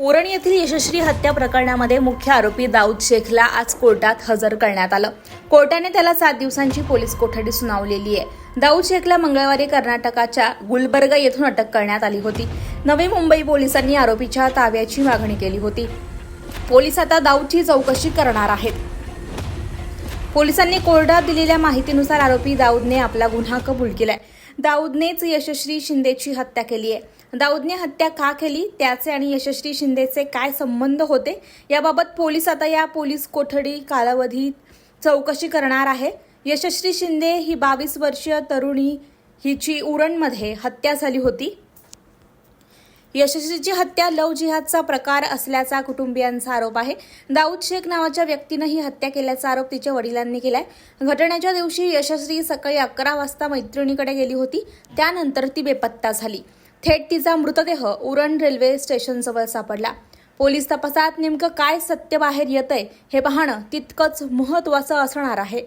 उरण येथील यशस्वी हत्या प्रकरणामध्ये मुख्य आरोपी दाऊद शेखला आज कोर्टात हजर करण्यात आलं. कोर्टाने त्याला सात दिवसांची पोलीस कोठडी सुनावलेली आहे. दाऊद शेखला मंगळवारी कर्नाटकाच्या गुलबर्गा येथून अटक करण्यात आली होती. नवी मुंबई पोलिसांनी आरोपीच्या ताब्याची मागणी केली होती. पोलीस आता दाऊदची चौकशी करणार आहेत. पोलिसांनी कोर्टात दिलेल्या माहितीनुसार आरोपी दाऊदने आपला गुन्हा कबूल केलाय. दाऊदनेच यशस्वी शिंदेची हत्या केली आहे. दाऊदने हत्या का केली त्याचे आणि यशस्वी शिंदेचे काय संबंध होते याबाबत पोलीस आता या पोलीस कोठडी कालावधीत चौकशी करणार आहे. यशस्वी शिंदे ही बावीस वर्षीय तरुणी हिची उरणमध्ये हत्या झाली होती. यशस्वीची हत्या लव जिहादचा प्रकार असल्याचा कुटुंबियांचा आरोप आहे. दाऊद शेख नावाच्या व्यक्तीनं ही हत्या केल्याचा आरोप तिच्या वडिलांनी केलाय. घटनेच्या दिवशी यशस्वी सकाळी अकरा वाजता मैत्रिणीकडे गेली होती. त्यानंतर ती बेपत्ता झाली. थेट तिचा मृतदेह उरण रेल्वे स्टेशनजवळ सापडला. पोलीस तपासात नेमकं काय सत्य बाहेर येतंय हे पाहणं तितकंच महत्वाचं असणार आहे.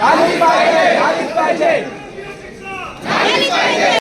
காலி